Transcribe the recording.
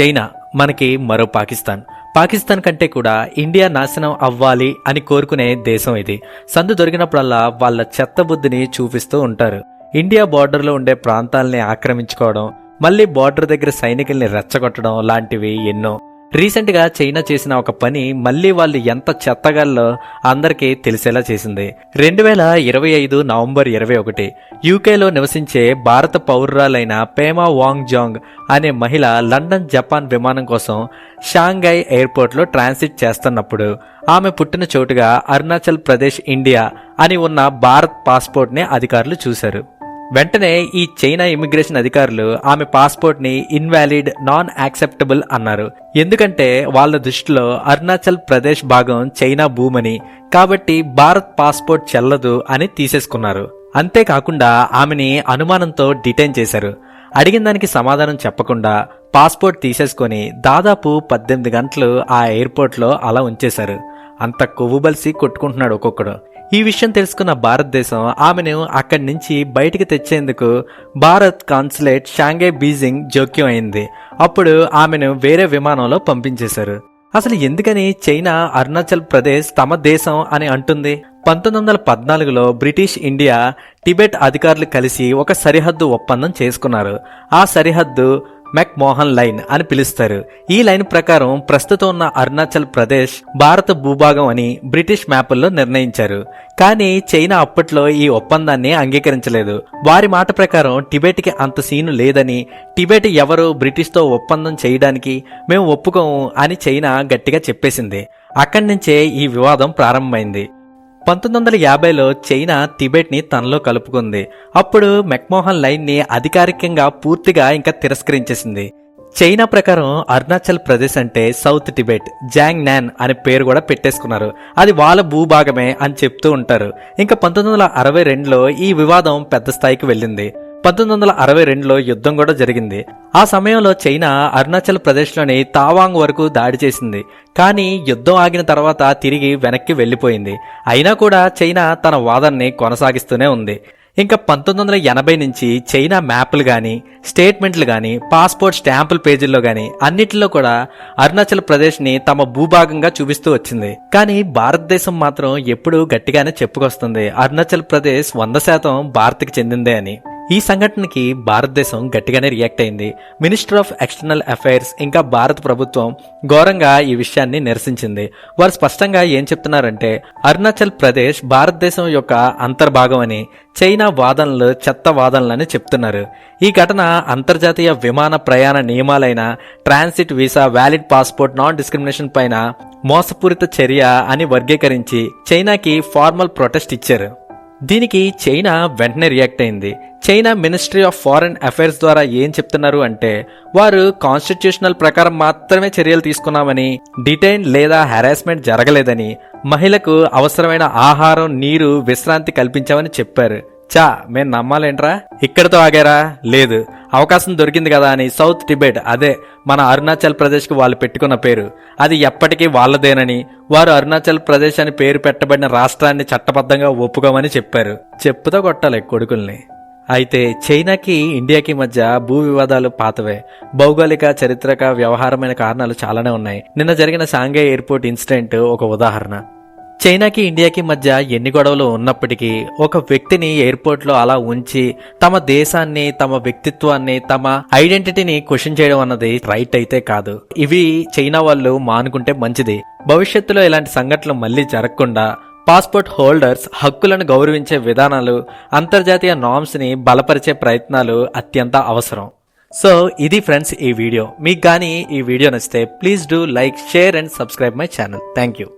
China మనకి మరో పాకిస్తాన్. పాకిస్తాన్ కంటే కూడా ఇండియా నాశనం అవ్వాలి అని కోరుకునే దేశం ఇది. సందు దొరికినప్పుడల్లా వాళ్ళ చెత్త బుద్ధిని చూపిస్తూ ఉంటారు. ఇండియా బార్డర్లో ఉండే ప్రాంతాల్ని ఆక్రమించుకోవడం మళ్ళీ బార్డర్ దగ్గర సైనికుల్ని రెచ్చగొట్టడం లాంటివి ఎన్నో. రీసెంట్గా చైనా చేసిన ఒక పని మళ్ళీ వాళ్ళు ఎంత చెత్తగాల్లో అందరికీ తెలిసేలా చేసింది. రెండు వేల ఇరవై ఐదు నవంబర్ ఇరవై ఒకటి యూకేలో నివసించే భారత పౌరురాలైన పేమా వాంగ్ జాంగ్ అనే మహిళ లండన్ జపాన్ విమానం కోసం షాంఘై ఎయిర్పోర్ట్లో ట్రాన్సిట్ చేస్తున్నప్పుడు ఆమె పుట్టిన చోటుగా అరుణాచల్ ప్రదేశ్ ఇండియా అని ఉన్న భారత్ పాస్పోర్ట్ని అధికారులు చూశారు. వెంటనే ఈ చైనా ఇమిగ్రేషన్ అధికారులు ఆమె పాస్పోర్ట్ని ఇన్వాలిడ్ నాన్ యాక్సెప్టబుల్ అన్నారు. ఎందుకంటే వాళ్ళ దృష్టిలో అరుణాచల్ ప్రదేశ్ భాగం చైనా భూమని కాబట్టి భారత్ పాస్పోర్ట్ చెల్లదు అని తీసేసుకున్నారు. అంతేకాకుండా ఆమెని అనుమానంతో డిటైన్ చేశారు. అడిగిన దానికి సమాధానం చెప్పకుండా పాస్పోర్ట్ తీసేసుకొని దాదాపు పద్దెనిమిది గంటలు ఆ ఎయిర్పోర్ట్లో అలా ఉంచేశారు. అంత కొవ్వుబలిసి కొట్టుకుంటున్నాడు ఒక్కొక్కడు. ఈ విషయం తెలుసుకున్న భారతదేశం ఆమెను అక్కడి నుంచి బయటికి తెచ్చేందుకు భారత్ కాన్సులేట్ షాంఘై బీజింగ్ జోక్యం అయింది. అప్పుడు ఆమెను వేరే విమానంలో పంపించేశారు. అసలు ఎందుకని చైనా అరుణాచల్ ప్రదేశ్ తమ దేశం అని అంటుంది? పంతొమ్మిది వందల పద్నాలుగులో బ్రిటిష్ ఇండియా టిబెట్ అధికారులు కలిసి ఒక సరిహద్దు ఒప్పందం చేసుకున్నారు. ఆ సరిహద్దు మెక్ మోహన్ లైన్ అని పిలుస్తారు. ఈ లైన్ ప్రకారం ప్రస్తుతం ఉన్న అరుణాచల్ ప్రదేశ్ భారత భూభాగం అని బ్రిటిష్ మ్యాపుల్లో నిర్ణయించారు. కానీ చైనా అప్పట్లో ఈ ఒప్పందాన్ని అంగీకరించలేదు. వారి మాట ప్రకారం టిబెట్కి అంత సీను లేదని టిబెట్ ఎవరు బ్రిటిష్తో ఒప్పందం చేయడానికి మేము ఒప్పుకోము అని చైనా గట్టిగా చెప్పేసింది. అక్కడి నుంచే ఈ వివాదం ప్రారంభమైంది. పంతొమ్మిది వందల యాభైలో చైనా టిబెట్ని తనలో కలుపుకుంది. అప్పుడు మెక్మోహన్ లైన్ని అధికారికంగా పూర్తిగా ఇంకా తిరస్కరించేసింది. చైనా ప్రకారం అరుణాచల్ ప్రదేశ్ అంటే సౌత్ టిబెట్ జాంగ్ నాన్ అనే పేరు కూడా పెట్టేసుకున్నారు. అది వాళ్ళ భూభాగమే అని చెప్తూ ఉంటారు. ఇంకా పంతొమ్మిది వందల అరవై రెండులో ఈ వివాదం పెద్ద స్థాయికి వెళ్ళింది. పంతొమ్మిది వందల అరవై రెండులో యుద్ధం కూడా జరిగింది. ఆ సమయంలో చైనా అరుణాచల్ ప్రదేశ్లోని తావాంగ్ వరకు దాడి చేసింది. కానీ యుద్ధం ఆగిన తర్వాత తిరిగి వెనక్కి వెళ్ళిపోయింది. అయినా కూడా చైనా తన వాదనని కొనసాగిస్తూనే ఉంది. ఇంకా పంతొమ్మిది వందల ఎనభై నుంచి చైనా మ్యాప్లు కానీ స్టేట్మెంట్లు కానీ పాస్పోర్ట్ స్టాంపుల్ పేజీల్లో కానీ అన్నిటిలో కూడా అరుణాచల్ ప్రదేశ్ని తమ భూభాగంగా చూపిస్తూ వచ్చింది. కానీ భారతదేశం మాత్రం ఎప్పుడూ గట్టిగానే చెప్పుకొస్తుంది. అరుణాచల్ ప్రదేశ్ వంద శాతం భారత్కి చెందిందే అని. ఈ సంఘటనకి భారతదేశం గట్టిగానే రియాక్ట్ అయింది. మినిస్టర్ ఆఫ్ ఎక్స్టర్నల్ అఫైర్స్ ఇంకా భారత ప్రభుత్వం ఘోరంగా ఈ విషయాన్ని నిరసించింది. వారు స్పష్టంగా ఏం చెప్తున్నారంటే అరుణాచల్ ప్రదేశ్ భారతదేశం యొక్క అంతర్భాగం అని చైనా వాదనలు చెత్త వాదనలని చెప్తున్నారు. ఈ ఘటన అంతర్జాతీయ విమాన ప్రయాణ నియమాలైన transit visa valid passport non discrimination పైన మోసపూరిత చర్య అని వర్గీకరించి చైనాకి ఫార్మల్ ప్రొటెస్ట్ ఇచ్చారు. దీనికి చైనా వెంటనే రియాక్ట్ అయింది. China ministry of foreign affairs ద్వారా ఏం చెప్తున్నారు అంటే వారు కాన్స్టిట్యూషనల్ ప్రకారం మాత్రమే చర్యలు తీసుకున్నామని డిటైన్ లేదా హెరాస్మెంట్ జరగలేదని మహిళకు అవసరమైన ఆహారం నీరు విశ్రాంతి కల్పించామని చెప్పారు. చా మేము నమ్మాలేంట్రా? ఇక్కడితో ఆగారా? లేదు. అవకాశం దొరికింది కదా అని సౌత్ టిబెట్ అదే మన అరుణాచల్ ప్రదేశ్కి వాళ్ళు పెట్టుకున్న పేరు. అది ఎప్పటికీ వాళ్ళదేనని వారు అరుణాచల్ ప్రదేశ్ అని పేరు పెట్టబడిన రాష్ట్రాన్ని చట్టబద్ధంగా ఒప్పుకోమని చెప్పారు. చెప్పుతో కొట్టాలి కొడుకుల్ని. అయితే చైనాకి ఇండియాకి మధ్య భూ వివాదాలు పాతవే. భౌగోళిక చరిత్రక వ్యవహారమైన కారణాలు చాలానే ఉన్నాయి. నిన్న జరిగిన సాంఘై ఎయిర్పోర్ట్ ఇన్సిడెంట్ ఒక ఉదాహరణ. చైనాకి ఇండియాకి మధ్య ఎన్ని గొడవలు ఉన్నప్పటికీ ఒక వ్యక్తిని ఎయిర్పోర్ట్లో అలా ఉంచి తమ దేశాన్ని తమ వ్యక్తిత్వాన్ని తమ ఐడెంటిటీని క్వశ్చన్ చేయడం అన్నది రైట్ అయితే కాదు. ఇవి చైనా వాళ్ళు మానుకుంటే మంచిది. భవిష్యత్తులో ఇలాంటి సంఘటనలు మళ్ళీ జరగకుండా పాస్పోర్ట్ హోల్డర్స్ హక్కులను గౌరవించే విధానాలు అంతర్జాతీయ నామ్స్ని బలపరిచే ప్రయత్నాలు అత్యంత అవసరం. సో ఇది ఫ్రెండ్స్ ఈ వీడియో. మీకు కానీ ఈ వీడియో నచ్చితే please do like share and subscribe my channel. Thank you.